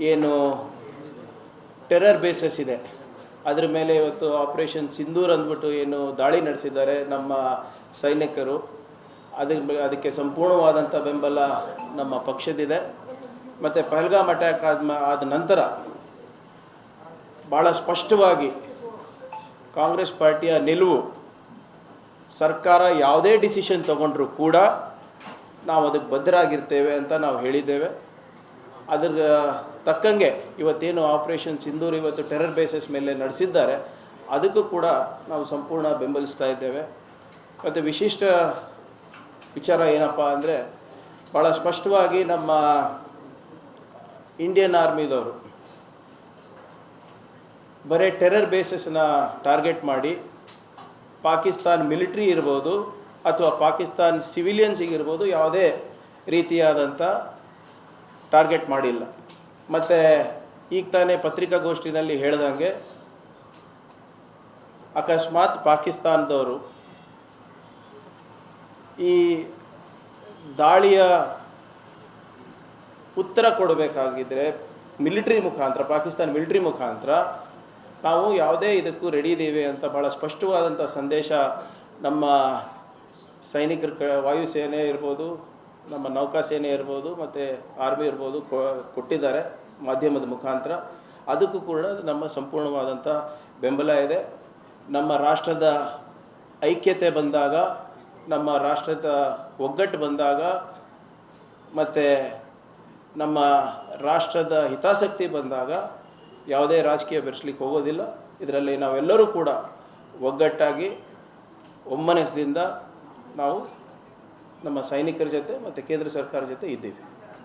ಏನು terror basis ಇದೆ. ಅದ್ರ ಮೇಲೆ ಇವತ್ತು ಆಪರೇಷನ್ ಸಿಂಧೂರ್ ಅಂದ್ಬಿಟ್ಟು ಏನು ದಾಳಿ ನಡೆಸಿದ್ದಾರೆ ನಮ್ಮ ಸೈನಿಕರು. ಅದಕ್ಕೆ ಅದಕ್ಕೆ ಸಂಪೂರ್ಣವಾದಂಥ ಬೆಂಬಲ ನಮ್ಮ ಪಕ್ಷದಿದೆ. ಮತ್ತು ಪಹಲ್ಗಾಮ್ ಅಟ್ಯಾಕ್ ಆದ ಆದ ನಂತರ ಭಾಳ ಸ್ಪಷ್ಟವಾಗಿ ಕಾಂಗ್ರೆಸ್ ಪಾರ್ಟಿಯ ನಿಲುವು, ಸರ್ಕಾರ ಯಾವುದೇ ಡಿಸಿಷನ್ ತಗೊಂಡ್ರೂ ಕೂಡ ನಾವು ಅದಕ್ಕೆ ಬದ್ಧರಾಗಿರ್ತೇವೆ ಅಂತ ನಾವು ಹೇಳಿದ್ದೇವೆ. ಅದರ ತಕ್ಕಂಗೆ ಇವತ್ತೇನು ಆಪರೇಷನ್ ಸಿಂಧೂರ್ ಇವತ್ತು ಟೆರರ್ ಬೇಸಸ್ ಮೇಲೆ ನಡೆಸಿದ್ದಾರೆ, ಅದಕ್ಕೂ ಕೂಡ ನಾವು ಸಂಪೂರ್ಣ ಬೆಂಬಲಿಸ್ತಾ ಇದ್ದೇವೆ. ಮತ್ತು ವಿಶಿಷ್ಟ ವಿಚಾರ ಏನಪ್ಪ ಅಂದರೆ ಭಾಳ ಸ್ಪಷ್ಟವಾಗಿ ನಮ್ಮ ಇಂಡಿಯನ್ ಆರ್ಮಿದವರು ಬರೀ ಟೆರರ್ ಬೇಸಸ್ನ ಟಾರ್ಗೆಟ್ ಮಾಡಿ, ಪಾಕಿಸ್ತಾನ್ ಮಿಲಿಟ್ರಿ ಇರ್ಬೋದು, ಅಥವಾ ಪಾಕಿಸ್ತಾನ್ ಸಿವಿಲಿಯನ್ಸಿಗೆ ಇರ್ಬೋದು ಯಾವುದೇ ರೀತಿಯಾದಂಥ ಟಾರ್ಗೆಟ್ ಮಾಡಿಲ್ಲ. ಮತ್ತು ಈಗ ತಾನೇ ಪತ್ರಿಕಾಗೋಷ್ಠಿನಲ್ಲಿ ಹೇಳ್ದಂಗೆ, ಅಕಸ್ಮಾತ್ ಪಾಕಿಸ್ತಾನದವರು ಈ ದಾಳಿಯ ಉತ್ತರ ಕೊಡಬೇಕಾಗಿದ್ದರೆ ಮಿಲಿಟ್ರಿ ಮುಖಾಂತರ, ಪಾಕಿಸ್ತಾನ ಮಿಲಿಟ್ರಿ ಮುಖಾಂತರ ನಾವು ಯಾವುದೇ ಇದಕ್ಕೂ ರೆಡಿ ಇದ್ದೀವಿ ಅಂತ ಭಾಳ ಸ್ಪಷ್ಟವಾದಂಥ ಸಂದೇಶ ನಮ್ಮ ಸೈನಿಕರ ವಾಯುಸೇನೆ ಇರ್ಬೋದು ನಮ್ಮ ನೌಕಾಸೇನೆ ಇರ್ಬೋದು ಮತ್ತು ಆರ್ಮಿ ಇರ್ಬೋದು ಕೊಟ್ಟಿದ್ದಾರೆ ಮಾಧ್ಯಮದ ಮುಖಾಂತರ. ಅದಕ್ಕೂ ಕೂಡ ನಮ್ಮ ಸಂಪೂರ್ಣವಾದಂಥ ಬೆಂಬಲ ಇದೆ. ನಮ್ಮ ರಾಷ್ಟ್ರದ ಐಕ್ಯತೆ ಬಂದಾಗ, ನಮ್ಮ ರಾಷ್ಟ್ರದ ಒಗ್ಗಟ್ಟು ಬಂದಾಗ, ಮತ್ತು ನಮ್ಮ ರಾಷ್ಟ್ರದ ಹಿತಾಸಕ್ತಿ ಬಂದಾಗ ಯಾವುದೇ ರಾಜಕೀಯ ಬೆರೆಸ್ಲಿಕ್ಕೆ ಹೋಗೋದಿಲ್ಲ. ಇದರಲ್ಲಿ ನಾವೆಲ್ಲರೂ ಕೂಡ ಒಗ್ಗಟ್ಟಾಗಿ ಒಮ್ಮನಸ್ದಿಂದ ನಾವು ನಮ್ಮ ಸೈನಿಕರ ಜೊತೆ ಮತ್ತು ಕೇಂದ್ರ ಸರ್ಕಾರ ಜೊತೆ ಇದ್ದೀವಿ